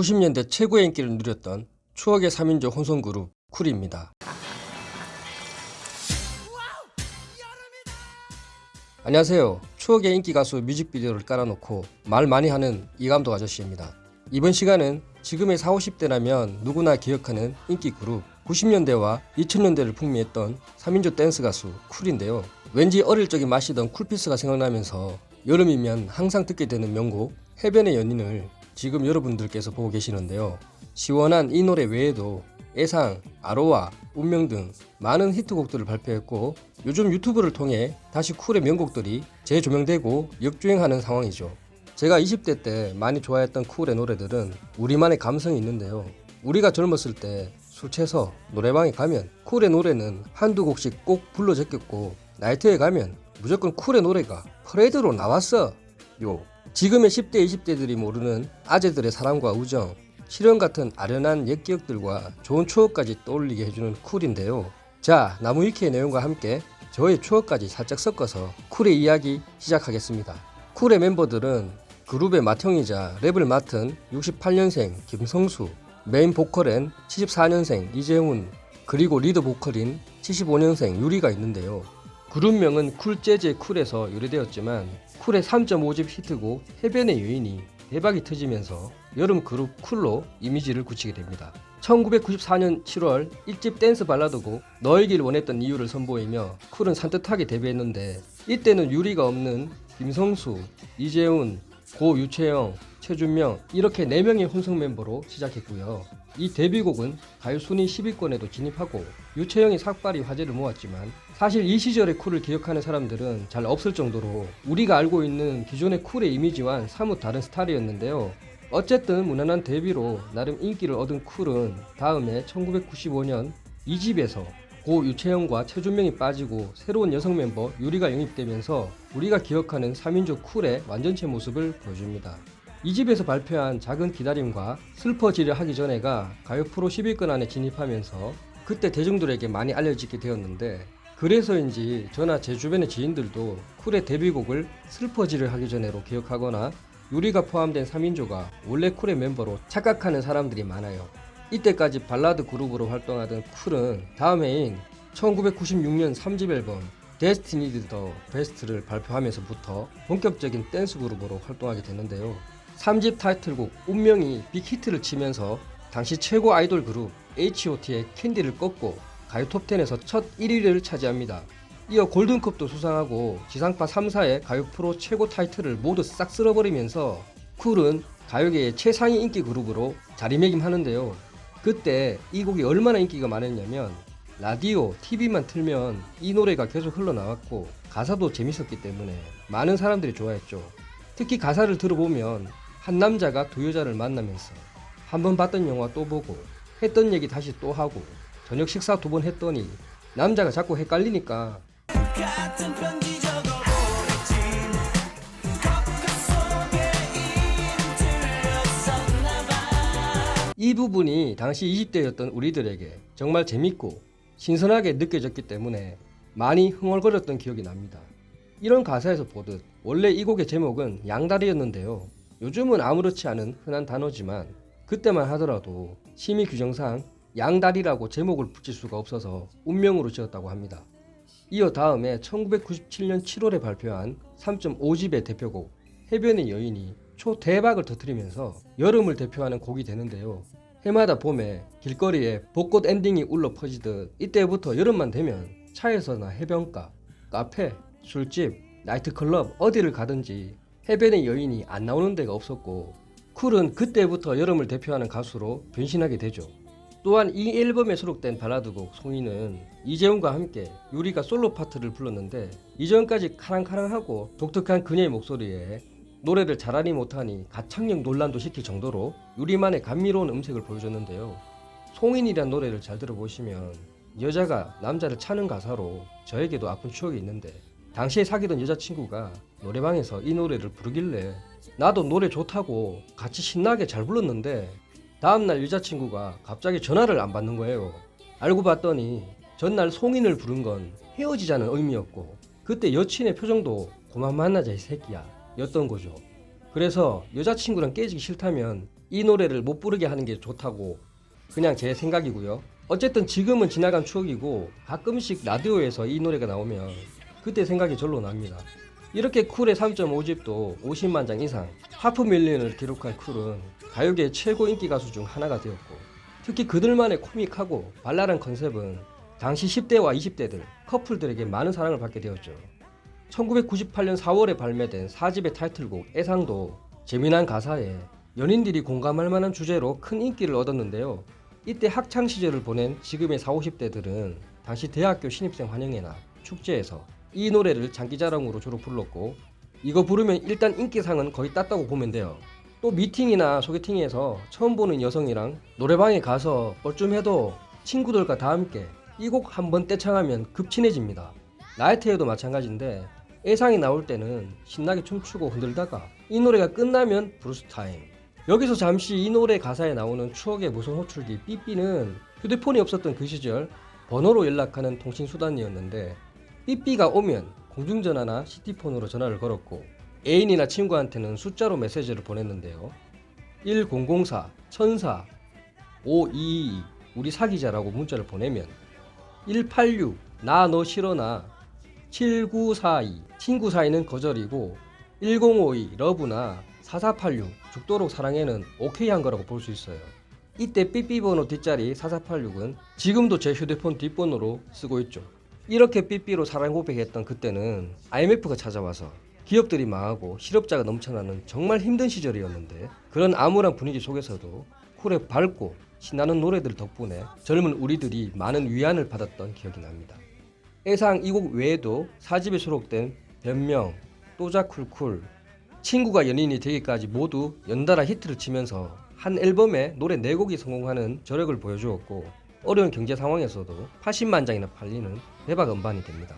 90년대 최고의 인기를 누렸던 추억의 3인조 혼성그룹 쿨입니다. 안녕하세요. 추억의 인기 가수 뮤직비디오를 깔아놓고 말 많이 하는 이감독 아저씨입니다. 이번 시간은 지금의 40, 50대라면 누구나 기억하는 인기 그룹 90년대와 2000년대를 풍미했던 3인조 댄스 가수 쿨인데요. 왠지 어릴 적에 마시던 쿨피스가 생각나면서 여름이면 항상 듣게 되는 명곡 해변의 연인을 지금 여러분들께서 보고 계시는데요. 시원한 이 노래 외에도 애상, 아로와, 운명 등 많은 히트곡들을 발표했고 요즘 유튜브를 통해 다시 쿨의 명곡들이 재조명되고 역주행하는 상황이죠. 제가 20대 때 많이 좋아했던 쿨의 노래들은 우리만의 감성이 있는데요. 우리가 젊었을 때 술 취해서 노래방에 가면 쿨의 노래는 한두 곡씩 꼭 불러 제꼈고 나이트에 가면 무조건 쿨의 노래가 퍼레이드로 나왔어. 요. 지금의 10대, 20대들이 모르는 아재들의 사랑과 우정, 실현 같은 아련한 옛 기억들과 좋은 추억까지 떠올리게 해주는 쿨인데요. 자, 나무위키의 내용과 함께 저의 추억까지 살짝 섞어서 쿨의 이야기 시작하겠습니다. 쿨의 멤버들은 그룹의 맏형이자 랩을 맡은 68년생 김성수, 메인 보컬엔 74년생 이재훈, 그리고 리드 보컬인 75년생 유리가 있는데요. 그룹명은 쿨재즈의 쿨에서 유래되었지만 쿨의 3.5집 히트곡 해변의 여인이 대박이 터지면서 여름 그룹 쿨로 이미지를 굳히게 됩니다. 1994년 7월 1집 댄스 발라드곡 너이길 원했던 이유를 선보이며 쿨은 산뜻하게 데뷔했는데 이때는 유리가 없는 김성수, 이재훈, 고 유채영, 최준명 이렇게 4명의 혼성 멤버로 시작했고요. 이 데뷔곡은 가요 순위 10위권에도 진입하고 유채영의 삭발이 화제를 모았지만 사실 이 시절의 쿨을 기억하는 사람들은 잘 없을 정도로 우리가 알고 있는 기존의 쿨의 이미지와는 사뭇 다른 스타일이었는데요. 어쨌든 무난한 데뷔로 나름 인기를 얻은 쿨은 다음에 1995년 2집에서 고 유채영과 최준명이 빠지고 새로운 여성 멤버 유리가 영입되면서 우리가 기억하는 3인조 쿨의 완전체 모습을 보여줍니다. 이 집에서 발표한 작은 기다림과 슬퍼지려 하기 전에가 가요 프로 10위권 안에 진입하면서 그때 대중들에게 많이 알려지게 되었는데 그래서인지 저나 제 주변의 지인들도 쿨의 데뷔곡을 슬퍼지려 하기 전에로 기억하거나 유리가 포함된 3인조가 원래 쿨의 멤버로 착각하는 사람들이 많아요. 이때까지 발라드 그룹으로 활동하던 쿨은 다음 해인 1996년 3집 앨범 데스티니드 더 베스트를 발표하면서부터 본격적인 댄스 그룹으로 활동하게 됐는데요. 3집 타이틀곡 운명이 빅히트를 치면서 당시 최고 아이돌 그룹 H.O.T의 캔디를 꺾고 가요 톱10에서 첫 1위를 차지합니다. 이어 골든컵도 수상하고 지상파 3사의 가요 프로 최고 타이틀을 모두 싹 쓸어버리면서 쿨은 가요계의 최상위 인기 그룹으로 자리매김하는데요. 그때 이 곡이 얼마나 인기가 많았냐면 라디오, TV만 틀면 이 노래가 계속 흘러나왔고 가사도 재밌었기 때문에 많은 사람들이 좋아했죠. 특히 가사를 들어보면 한 남자가 두 여자를 만나면서 한 번 봤던 영화 또 보고 했던 얘기 다시 또 하고 저녁 식사 두 번 했더니 남자가 자꾸 헷갈리니까 이 부분이 당시 20대였던 우리들에게 정말 재밌고 신선하게 느껴졌기 때문에 많이 흥얼거렸던 기억이 납니다. 이런 가사에서 보듯 원래 이 곡의 제목은 양다리였는데요. 요즘은 아무렇지 않은 흔한 단어지만 그때만 하더라도 심의 규정상 양다리라고 제목을 붙일 수가 없어서 운명으로 지었다고 합니다. 이어 다음에 1997년 7월에 발표한 3.5집의 대표곡 해변의 여인이 초대박을 터뜨리면서 여름을 대표하는 곡이 되는데요. 해마다 봄에 길거리에 벚꽃 엔딩이 울려 퍼지듯 이때부터 여름만 되면 차에서나 해변가, 카페, 술집, 나이트클럽 어디를 가든지 해변의 여인이 안 나오는 데가 없었고 쿨은 그때부터 여름을 대표하는 가수로 변신하게 되죠. 또한 이 앨범에 수록된 발라드곡 송이는 이재훈과 함께 유리가 솔로 파트를 불렀는데 이전까지 카랑카랑하고 독특한 그녀의 목소리에 노래를 잘하니 못하니 가창력 논란도 시킬 정도로 유리만의 감미로운 음색을 보여줬는데요. 송인이란 노래를 잘 들어보시면 여자가 남자를 차는 가사로 저에게도 아픈 추억이 있는데 당시에 사귀던 여자친구가 노래방에서 이 노래를 부르길래 나도 노래 좋다고 같이 신나게 잘 불렀는데 다음날 여자친구가 갑자기 전화를 안 받는 거예요. 알고 봤더니 전날 송인을 부른 건 헤어지자는 의미였고 그때 여친의 표정도 그만 만나자 이 새끼야 였던 거죠. 그래서 여자친구랑 깨지기 싫다면 이 노래를 못 부르게 하는 게 좋다고 그냥 제 생각이고요. 어쨌든 지금은 지나간 추억이고 가끔씩 라디오에서 이 노래가 나오면 그때 생각이 절로 납니다. 이렇게 쿨의 3.5집도 50만 장 이상 하프 밀리언을 기록한 쿨은 가요계 최고 인기 가수 중 하나가 되었고 특히 그들만의 코믹하고 발랄한 컨셉은 당시 10대와 20대들 커플들에게 많은 사랑을 받게 되었죠. 1998년 4월에 발매된 4집의 타이틀곡 애상도 재미난 가사에 연인들이 공감할 만한 주제로 큰 인기를 얻었는데요. 이때 학창 시절을 보낸 지금의 40, 50대들은 당시 대학교 신입생 환영회나 축제에서 이 노래를 장기자랑으로 주로 불렀고 이거 부르면 일단 인기상은 거의 땄다고 보면 돼요. 또 미팅이나 소개팅에서 처음 보는 여성이랑 노래방에 가서 뻘쭘해도 친구들과 다 함께 이 곡 한번 떼창하면 급친해집니다. 나이트에도 마찬가지인데 애상이 나올 때는 신나게 춤추고 흔들다가 이 노래가 끝나면 브루스 타임. 여기서 잠시 이 노래 가사에 나오는 추억의 무선 호출기 삐삐는 휴대폰이 없었던 그 시절 번호로 연락하는 통신 수단이었는데 삐삐가 오면 공중전화나 시티폰으로 전화를 걸었고 애인이나 친구한테는 숫자로 메시지를 보냈는데요. 1004, 1004, 5222 우리 사귀자라고 문자를 보내면 186 나 너 싫어나 7942 친구 사이는 거절이고 1052 러브나 4486 죽도록 사랑해는 오케이 한 거라고 볼 수 있어요. 이때 삐삐 번호 뒷자리 4486은 지금도 제 휴대폰 뒷번호로 쓰고 있죠. 이렇게 삐삐로 사랑 고백했던 그때는 IMF가 찾아와서 기업들이 망하고 실업자가 넘쳐나는 정말 힘든 시절이었는데 그런 암울한 분위기 속에서도 쿨의 밝고 신나는 노래들 덕분에 젊은 우리들이 많은 위안을 받았던 기억이 납니다. 애상 이 곡 외에도 4집에 수록된 변명, 또자쿨쿨, 친구가 연인이 되기까지 모두 연달아 히트를 치면서 한 앨범에 노래 4곡이 성공하는 저력을 보여주었고 어려운 경제 상황에서도 80만 장이나 팔리는 대박 음반이 됩니다.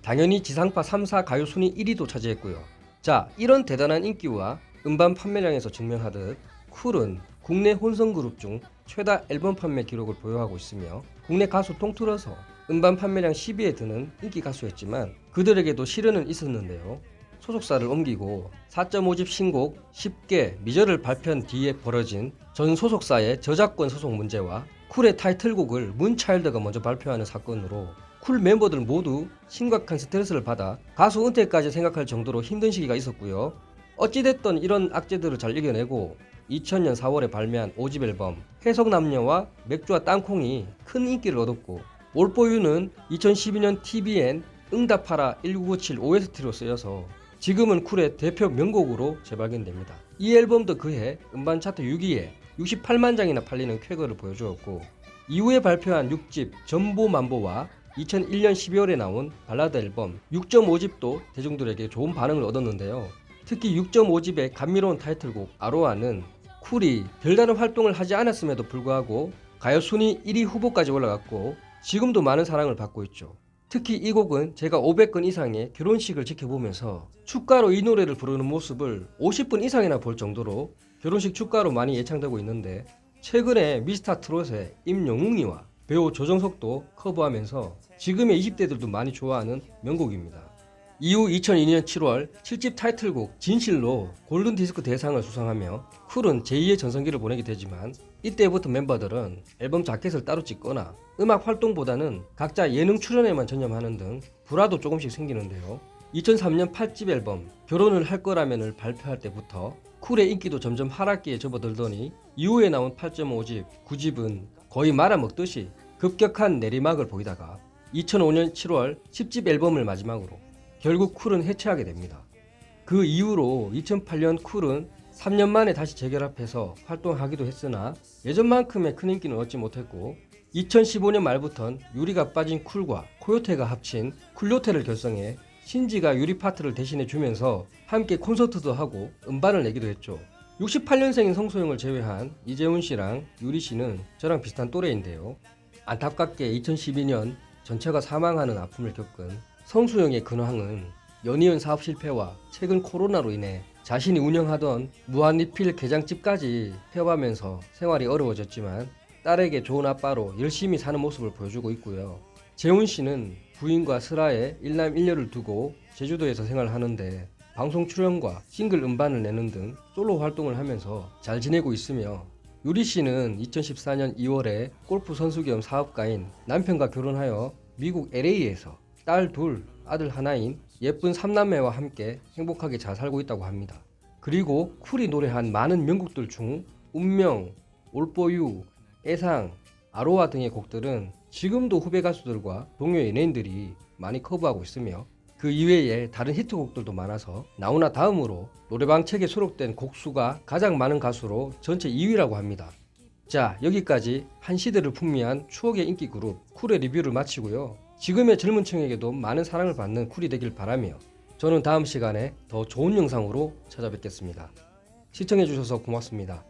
당연히 지상파 3사 가요 순위 1위도 차지했고요. 자, 이런 대단한 인기와 음반 판매량에서 증명하듯 쿨은 국내 혼성 그룹 중 최다 앨범 판매 기록을 보유하고 있으며 국내 가수 통틀어서 음반 판매량 10위에 드는 인기 가수였지만 그들에게도 시련은 있었는데요. 소속사를 옮기고 4.5집 신곡 10개 미저를 발표한 뒤에 벌어진 전 소속사의 저작권 소송 문제와 쿨의 타이틀곡을 문차일드가 먼저 발표하는 사건으로 쿨 멤버들 모두 심각한 스트레스를 받아 가수 은퇴까지 생각할 정도로 힘든 시기가 있었고요. 어찌됐든 이런 악재들을 잘 이겨내고 2000년 4월에 발매한 5집 앨범 해석남녀와 맥주와 땅콩이 큰 인기를 얻었고 올포유는 2012년 TVN 응답하라 1997 OST로 쓰여서 지금은 쿨의 대표 명곡으로 재발견됩니다. 이 앨범도 그해 음반 차트 6위에 68만 장이나 팔리는 쾌거를 보여주었고 이후에 발표한 6집 전보만보와 2001년 12월에 나온 발라드 앨범 6.5집도 대중들에게 좋은 반응을 얻었는데요. 특히 6.5집의 감미로운 타이틀곡 아로아는 쿨이 별다른 활동을 하지 않았음에도 불구하고 가요 순위 1위 후보까지 올라갔고 지금도 많은 사랑을 받고 있죠. 특히 이 곡은 제가 500건 이상의 결혼식을 지켜보면서 축가로 이 노래를 부르는 모습을 50분 이상이나 볼 정도로 결혼식 축가로 많이 예창되고 있는데 최근에 미스터 트롯의 임영웅이와 배우 조정석도 커버하면서 지금의 20대들도 많이 좋아하는 명곡입니다. 이후 2002년 7월 7집 타이틀곡 진실로 골든디스크 대상을 수상하며 쿨은 제2의 전성기를 보내게 되지만 이때부터 멤버들은 앨범 자켓을 따로 찍거나 음악 활동보다는 각자 예능 출연에만 전념하는 등 불화도 조금씩 생기는데요. 2003년 8집 앨범 결혼을 할 거라면을 발표할 때부터 쿨의 인기도 점점 하락기에 접어들더니 이후에 나온 8.5집, 9집은 거의 말아먹듯이 급격한 내리막을 보이다가 2005년 7월 10집 앨범을 마지막으로 결국 쿨은 해체하게 됩니다. 그 이후로 2008년 쿨은 3년 만에 다시 재결합해서 활동하기도 했으나 예전만큼의 큰 인기는 얻지 못했고 2015년 말부턴 유리가 빠진 쿨과 코요테가 합친 쿨요테를 결성해 신지가 유리 파트를 대신해 주면서 함께 콘서트도 하고 음반을 내기도 했죠. 68년생인 성소영을 제외한 이재훈 씨랑 유리 씨는 저랑 비슷한 또래인데요. 안타깝게 2012년 전체가 사망하는 아픔을 겪은 성수영의 근황은 연이은 사업 실패와 최근 코로나로 인해 자신이 운영하던 무한리필 게장집까지 폐업하면서 생활이 어려워졌지만 딸에게 좋은 아빠로 열심히 사는 모습을 보여주고 있고요. 재훈 씨는 부인과 슬하에 일남 일녀를 두고 제주도에서 생활하는데 방송 출연과 싱글 음반을 내는 등 솔로 활동을 하면서 잘 지내고 있으며 유리 씨는 2014년 2월에 골프 선수 겸 사업가인 남편과 결혼하여 미국 LA에서 딸 둘, 아들 하나인 예쁜 삼남매와 함께 행복하게 잘 살고 있다고 합니다. 그리고 쿨이 노래한 많은 명곡들 중 운명, 올포유, 애상, 아로하 등의 곡들은 지금도 후배 가수들과 동료 연예인들이 많이 커버하고 있으며 그 이외에 다른 히트곡들도 많아서 나훈아 다음으로 노래방 책에 수록된 곡수가 가장 많은 가수로 전체 2위라고 합니다. 자 여기까지 한 시대를 풍미한 추억의 인기 그룹 쿨의 리뷰를 마치고요. 지금의 젊은 층에게도 많은 사랑을 받는 쿨이 되길 바라며 저는 다음 시간에 더 좋은 영상으로 찾아뵙겠습니다. 시청해주셔서 고맙습니다.